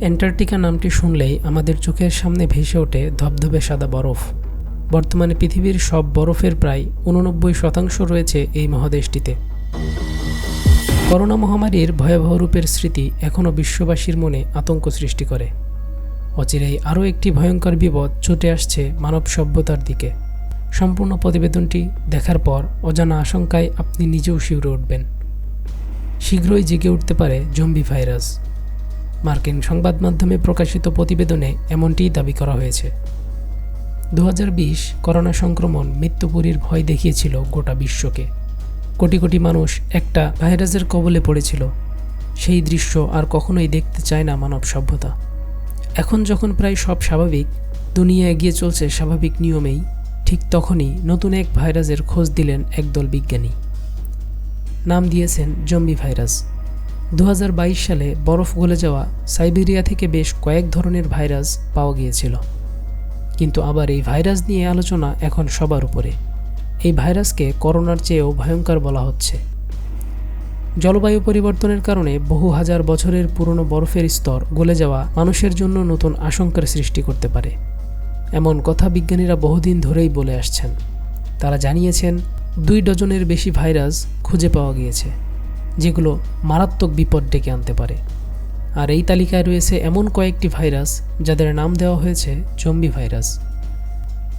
Antarctica নামটি শুনলেই আমাদের চোখের সামনে ভেসে ওঠে ধবধবে সাদা বরফ। বর্তমানে পৃথিবীর সব বরফের প্রায় উননব্বই শতাংশ রয়েছে এই মহাদেশটিতে। করোনা মহামারীর ভয়াবহ রূপের স্মৃতি এখনও বিশ্ববাসীর মনে আতঙ্ক সৃষ্টি করে। অচিরেই আরও একটি ভয়ঙ্কর বিপদ ছুটে আসছে মানব সভ্যতার দিকে। সম্পূর্ণ প্রতিবেদনটি দেখার পর অজানা আশঙ্কায় আপনি নিজেও শিউরে উঠবেন। শীঘ্রই জেগে উঠতে পারে জম্বি ভাইরাস। মার্কিন সংবাদ মাধ্যমে প্রকাশিত প্রতিবেদনে এমনটিই দাবি করা হয়েছে। দু হাজার বিশ করোনা সংক্রমণ মৃত্যুপুরীর ভয় দেখিয়েছিল গোটা বিশ্বকে। কোটি কোটি মানুষ একটা ভাইরাসের কবলে পড়েছিল। সেই দৃশ্য আর কখনোই দেখতে চায় না মানব সভ্যতা। এখন যখন প্রায় সব স্বাভাবিক, দুনিয়া এগিয়ে চলছে স্বাভাবিক নিয়মেই, ঠিক তখনই নতুন এক ভাইরাসের খোঁজ দিলেন একদল বিজ্ঞানী। নাম দিয়েছেন জম্বি ভাইরাস। দু হাজার বাইশ সালে বরফ গলে যাওয়া সাইবেরিয়া থেকে বেশ কয়েক ধরনের ভাইরাস পাওয়া গিয়েছিল। কিন্তু আবার এই ভাইরাস নিয়ে আলোচনা এখন সবার উপরে। এই ভাইরাসকে করোনার চেয়েও ভয়ঙ্কর বলা হচ্ছে। জলবায়ু পরিবর্তনের কারণে বহু হাজার বছরের পুরনো বরফের স্তর গলে যাওয়া মানুষের জন্য নতুন আশঙ্কার সৃষ্টি করতে পারে। এমন কথা বিজ্ঞানীরা বহুদিন ধরেই বলে আসছেন। তারা জানিয়েছেন, দুই ডজনের বেশি ভাইরাস খুঁজে পাওয়া গিয়েছে। যেগুলো মারাত্মক বিপদ ডেকে আনতে পারে। আর এই তালিকায় রয়েছে এমন কয়েকটি ভাইরাস, যাদের নাম দেওয়া হয়েছে জম্বি ভাইরাস।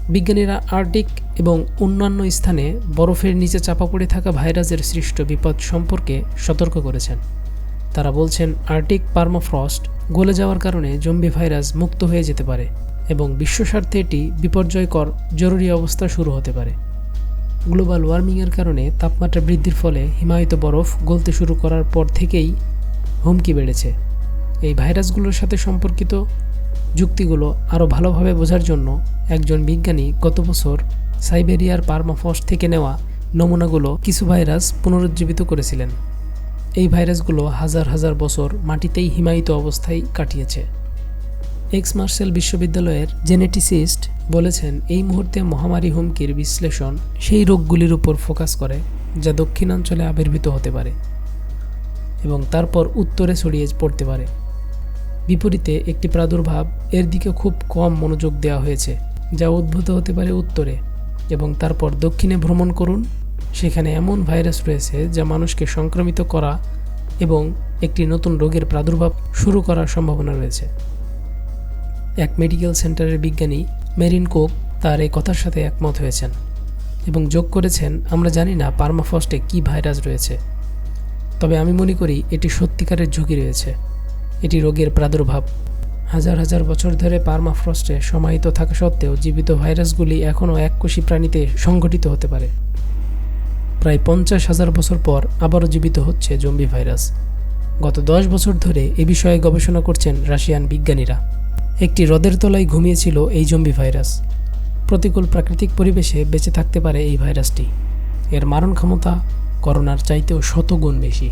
বিজ্ঞানীরা আর্টিক এবং অন্যান্য স্থানে বরফের নিচে চাপা পড়ে থাকা ভাইরাসের সৃষ্ট বিপদ সম্পর্কে সতর্ক করেছেন। তারা বলছেন আর্টিক পার্মাফ্রস্ট গলে যাওয়ার কারণে জম্বি ভাইরাস মুক্ত হয়ে যেতে পারে এবং বিশ্বস্বার্থে এটি বিপর্যয়কর, জরুরি অবস্থা শুরু হতে পারে। গ্লোবাল ওয়ার্মিংয়ের কারণে তাপমাত্রা বৃদ্ধির ফলে হিমায়িত বরফ গলতে শুরু করার পর থেকেই হুমকি বেড়েছে। এই ভাইরাসগুলোর সাথে সম্পর্কিত যুক্তিগুলো আরও ভালোভাবে বোঝার জন্য একজন বিজ্ঞানী গত বছর সাইবেরিয়ার পার্মাফস্ট থেকে নেওয়া নমুনাগুলো কিছু ভাইরাস পুনরুজ্জীবিত করেছিলেন। এই ভাইরাসগুলো হাজার হাজার বছর মাটিতেই হিমায়িত অবস্থায় কাটিয়েছে। এক্স মার্সেল বিশ্ববিদ্যালয়ের জেনেটিসিস্ট বলেছেন, এই মুহূর্তে মহামারী হুমকির বিশ্লেষণ সেই রোগগুলির উপর ফোকাস করে, যা দক্ষিণাঞ্চলে আবির্ভূত হতে পারে এবং তারপর উত্তরে ছড়িয়ে পড়তে পারে। বিপরীতে একটি প্রাদুর্ভাব এর দিকে খুব কম মনোযোগ দেওয়া হয়েছে, যা উদ্ভূত হতে পারে উত্তরে এবং তারপর দক্ষিণে ভ্রমণ করুন। সেখানে এমন ভাইরাস রয়েছে যা মানুষকে সংক্রমিত করা এবং একটি নতুন রোগের প্রাদুর্ভাব শুরু করার সম্ভাবনা রয়েছে। এক মেডিকেল সেন্টারের বিজ্ঞানী মেরিন কোক তার এই কথার সাথে একমত হয়েছেন এবং যোগ করেছেন, আমরা জানি না পার্মাফস্টে কী ভাইরাস রয়েছে। তবে আমি মনে করি এটি সত্যিকারের ঝুঁকি রয়েছে। এটি রোগের প্রাদুর্ভাব। হাজার হাজার বছর ধরে পার্মাফ্রস্টে সমাহিত থাকা সত্ত্বেও জীবিত ভাইরাসগুলি এখনও এককোষী প্রাণীতে সংঘটিত হতে পারে। প্রায় পঞ্চাশ হাজার বছর পর আবারও জীবিত হচ্ছে জম্বি ভাইরাস। গত দশ বছর ধরে এ বিষয়ে গবেষণা করছেন রাশিয়ান বিজ্ঞানীরা। একটি হ্রদের তলায় ঘুমিয়েছিল এই জম্বি ভাইরাস। প্রতিকূল প্রাকৃতিক পরিবেশে বেঁচে থাকতে পারে এই ভাইরাসটি। এর মারণ ক্ষমতা করোনার চাইতেও শতগুণ বেশি।